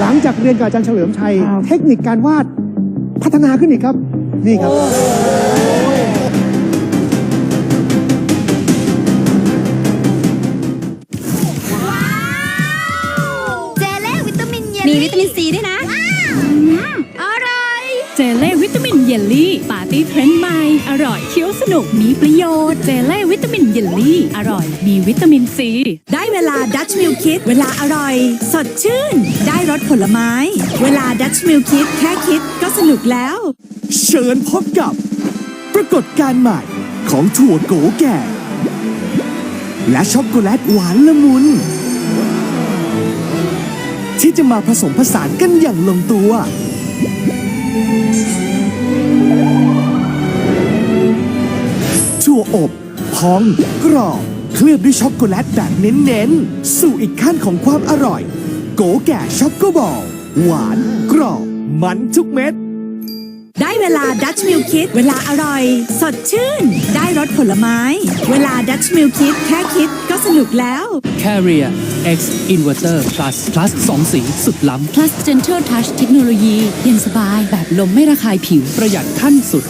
หลังจากเรียนกับอาจารย์เฉลิมชัยครับเทคนิคการวาดพัฒนาขึ้นอีกครับ นี่ครับเจเล่วิตามินเย็นมีวิตามินซีด้วยนะอร่อย เจเล่วิตามินเยลลี่ ปาร์ตี้เทรนด์ใหม่ อร่อยเคี้ยวสนุก มีประโยชน์ เจเล่วิตามินเยลลี่ อร่อย มีวิตามินซี ได้ เวลาดัชมิลคิดเวลาอร่อย สดชื่น ได้รสผลไม้ เวลาดัชมิลคิดแค่คิดก็สนุกแล้ว เชิญพบกับ ปรากฏการณ์ใหม่ของถั่วโกแก่ และช็อกโกแลตหวานละมุน ที่จะมาผสมผสานกันอย่างลงตัว ถั่วอบ พอง กรอบ เคลือบด้วยช็อกโกแลตแบบเน้นๆ สู่อีกขั้นของความอร่อย โกแก่ช็อกโกบอล หวาน กรอบ มันทุกเม็ด ได้เวลาดัชมิลคิดเวลาอร่อย สดชื่น ได้รสผลไม้ เวลาดัชมิลคิดแค่คิดก็สนุกแล้ว Carrier X Inverter Plus Plus 2สีสุดล้ำ plus gentle touch เทคโนโลยีเย็นสบายแบบลมไม่ระคายผิว ประหยัดขั้นสุด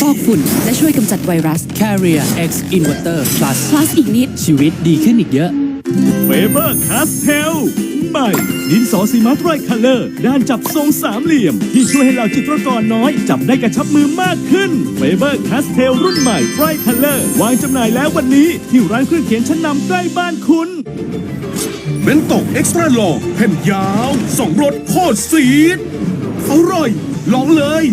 ฟอกฝุ่น และช่วยกำจัดไวรัส Carrier X Inverter Plus plus อีกนิด ชีวิตดีขึ้นอีกเยอะ เฟเบอร์คาสเทลใหม่ดินสอสีมาไตรคัลเลอร์ ด้านจับทรงสามเหลี่ยม ที่ช่วยให้เราจิตรกรน้อย จับได้กระชับมือมากขึ้นเฟเบอร์คาสเทลรุ่นใหม่ไตรคัลเลอร์ วางจำหน่ายแล้ววันนี้ ที่ร้านเครื่องเขียนชั้นนำใกล้บ้านคุณเบนโตเอ็กซ์ตร้าลองแผ่นยาวสองรสโคตรซีดอร่อย ลองเลย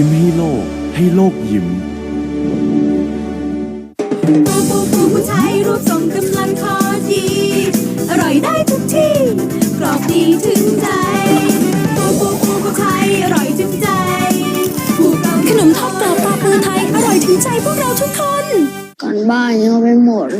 ยิ้มให้โลก ให้โลกยิ้มปูปูปูผู้ชายรูปทรงกำลังคอดี อร่อยได้ทุกที่ กรอบดีถึงใจปูปูปูผู้ชายอร่อยถึงใจปูเกาขนมทอดกรอบปลาปูไทย อร่อยถึงใจพวกเราทุกคนก่อนบ้านยังเอาไปหมด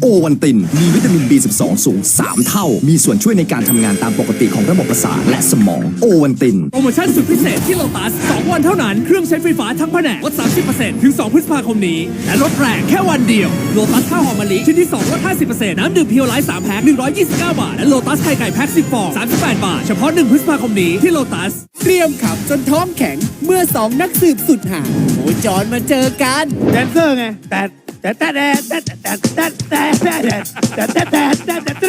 โอวันติน มีวิตามิน B12 สูง 3 เท่า มีส่วนช่วยในการทำงานตามปกติของระบบประสาทและสมอง โอวันติน โปรโมชั่นสุดพิเศษที่โลตัส 2 วันเท่านั้น เครื่องใช้ไฟฟ้าทั้งแผนกลด 30%ถึง 2 พฤษภาคมนี้ และลดแรงแค่วันเดียว โลตัสข้าวหอมมะลิชิ้นที่ 2 ลด 50%น้ำดื่มเพียวไลท์3แพ็ค129 บาท และโลตัสไข่ไก่แพ็ค10ฟอง38 บาท เฉพาะ 1 พฤษภาคมนี้ที่โลตัส เตรียมขับจนท้องแข็งเมื่อสองนักสืบสุดห่างโคจรมาเจอกันแดนเซอร์ไงแต่ แต่แต่แต่แต่แต่แต่แต่แต่แต่แต่แต่แต่แต่แต่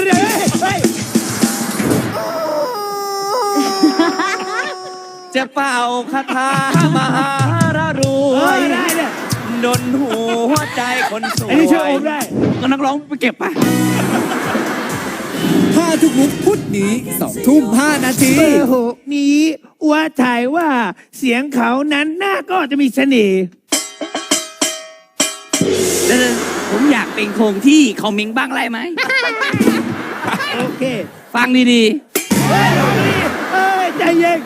เฮ้ยจะเป่าคาถามหารรวเฮ้ยยได้เนี่ยดนหัวใจคนสวยอันนี้ช่วยโอมได้ก็นักร้องไปเก็บไปพาทุกมุกพุธนี้สองทุ่มห้านาทีเบอร์หกนี้ว่าถ่ายว่าเสียงเขานั้นน่าก็จะมีเสน่ห์ ผมอยากเป็นคงที่คอมมิงบ้างไรไหม โอเค ฟังดีเฮ้ยเอ้ยใจเย็น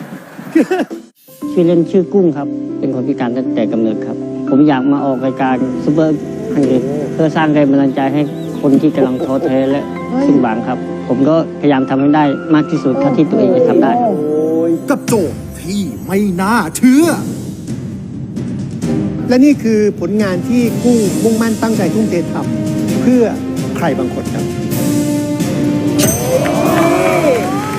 ชื่อเล่นชื่อกุ้งครับ เป็นคนพิการตั้งแต่กำเนิดครับ ผมอยากมาออกรายการซูเปอร์ฮังเกเพื่อสร้างแรงบันดาลใจให้คนที่กำลังท้อแท้และสิ้นหวังครับ ผมก็พยายามทำให้ได้มากที่สุดเท่าที่ตัวเองจะทำได้ครับ กับโจทย์ที่ไม่น่าเชื่อ และนี่คือผลงานที่กุ้งมุ่งมั่นตั้งใจทุ่มเททำเพื่อใครบางคนครับ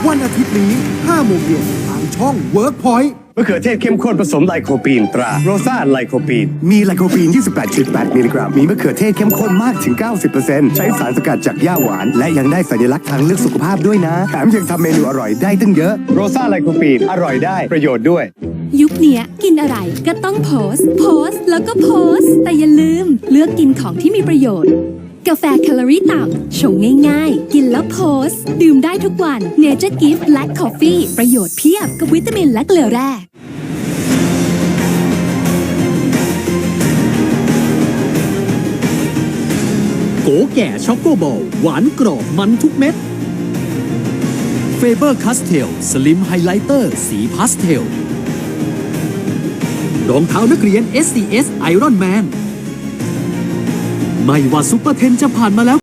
วันอาทิตย์นี้5โมงเย็นทางช่อง Workpoint มะเขือเทศเข้มข้นผสมไลโคปีนตราโรซ่าไลโคปีน มีไลโคปีน 28.8 มิลลิกรัม มีมะเขือเทศเข้มข้นมากถึง 90%ใช้สารสกัดจากหญ้าหวาน และยังได้สัญลักษณ์ทางเลือกสุขภาพด้วยนะ แถมยังทำเมนูอร่อยได้ตั้งเยอะ โรซ่าไลโคปีน อร่อยได้ประโยชน์ด้วย ยุคเนี้ยกินอะไรก็ต้องโพส์โพส์แล้วก็โพส์แต่อย่าลืม เลือกกินของที่มีประโยชน์ กาแฟแคลอรี่ต่ำชงง่ายๆ กินแล้วโพส์ดื่มได้ทุกวัน Nature Gift Black Coffee ประโยชน์เพียบกับวิตามินและเกลือแร่โกแก่ช็อกโกบอลหวานกรอบมันทุกเม็ดเฟเบอร์คาสเทลสลิมไฮไลเตอร์สีพาสเทล รองเท้านักเรียน SCS Iron Man ไม่ว่าซุปเปอร์เทนจะผ่านมาแล้ว